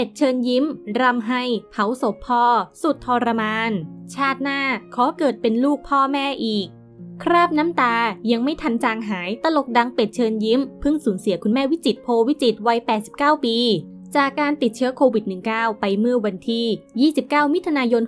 เป็ดเชิญยิ้มรำให้ เผาศพพ่อ สุดทรมาน ชาติหน้าขอเกิดเป็นลูกพ่อแม่อีก คราบน้ำตายังไม่ทันจางหายตลกดังเป็ดเชิญยิ้มเพิ่งสูญเสียคุณแม่วิจิตโพวิจิตวัย 89 ปี จากการติดเชื้อโควิด -19 ไปเมื่อวันที่ 29 มิถุนายน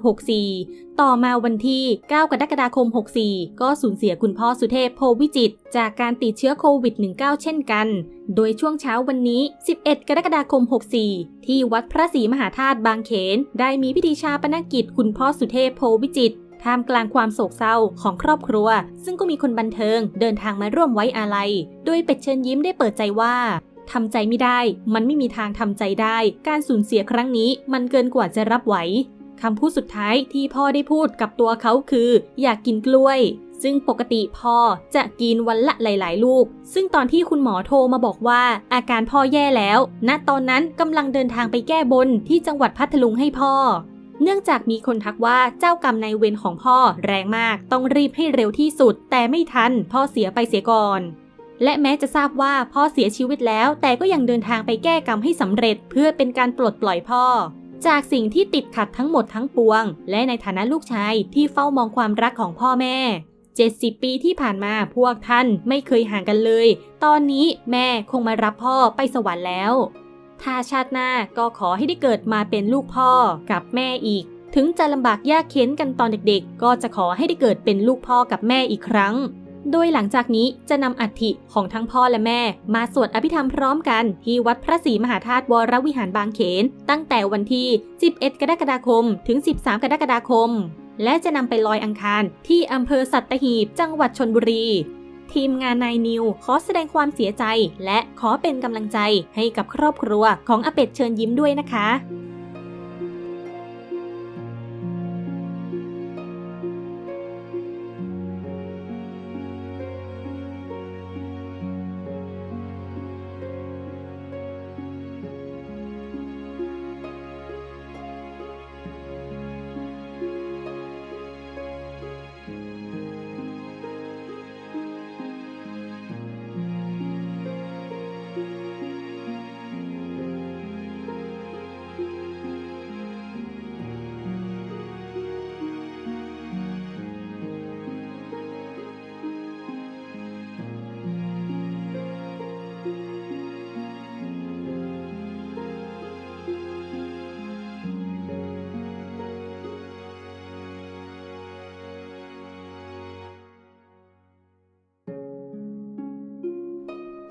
64 ต่อมาวันที่ 9 กรกฎาคม 64 ก็สูญเสียคุณพ่อสุเทพโพวิจิต จากการติดเชื้อโควิด -19 เช่นกัน โดยช่วงเช้าวันนี้ 11 กรกฎาคม 64 ที่วัดพระศรีมหาธาตุบางเขน ได้มีพิธีชาปนกิจคุณพ่อสุเทพโพวิจิตท่ามกลางความโศกเศร้าของครอบครัว ซึ่งก็มีคนบันเทิงเดินทางมาร่วมไว้อาลัย โดยเป็ดเชิญยิ้มได้เปิดใจว่า ทำใจไม่ได้ มันไม่มีทางทำใจได้ การสูญเสียครั้งนี้มันเกินกว่าจะรับไหวคำพูดสุดท้ายที่พ่อได้พูดกับตัวเขาคือ อยากกินกล้วย ซึ่งปกติพ่อจะกินวันละหลาย ๆ ลูก ซึ่งตอนที่คุณหมอโทรมาบอกว่า อาการพ่อแย่แล้วณตอนนั้นกำลังเดินทางไปแก้บนที่จังหวัดพัทลุงให้พ่อ เนื่องจากมีคนทักว่าเจ้ากรรมนายเวรของพ่อแรงมากต้องรีบให้เร็วที่สุด แต่ไม่ทันพ่อเสียไปเสียก่อน และแม้จะทราบว่าพ่อเสียชีวิตแล้ว แต่ก็ยังเดินทางไปแก้กรรมให้สำเร็จ เพื่อเป็นการปลดปล่อยพ่อ จากสิ่งที่ติดขัดทั้งหมดทั้งปวง และในฐานะลูกชายที่เฝ้ามองความรักของพ่อแม่ 70 ปีที่ผ่านมาพวกท่านไม่เคยห่างกันเลย ตอนนี้แม่คงมารับพ่อไปสวรรค์แล้ว ถ้าชาติหน้าก็ขอให้ได้เกิดมาเป็นลูกพ่อกับแม่อีก ถึงจะลำบากยากเข็นกันตอนเด็กๆ ก็จะขอให้ได้เกิดเป็นลูกพ่อกับแม่อีกครั้ง โดยหลังจากนี้จะนำอัฐิของทั้งพ่อและแม่ มาสวดอภิธรรมพร้อมกันที่วัดพระศรีมหาธาตุวรวิหารบางเขน ตั้งแต่วันที่ 11 กรกฎาคม ถึง 13 กรกฎาคม และจะนำไปลอยอังคารที่อำเภอสัตหีบ จังหวัดชนบุรี ทีมงานนายนิวขอแสดงความเสียใจ และขอเป็นกำลังใจให้กับครอบครัวของอเป็ดเชิญยิ้มด้วยนะคะ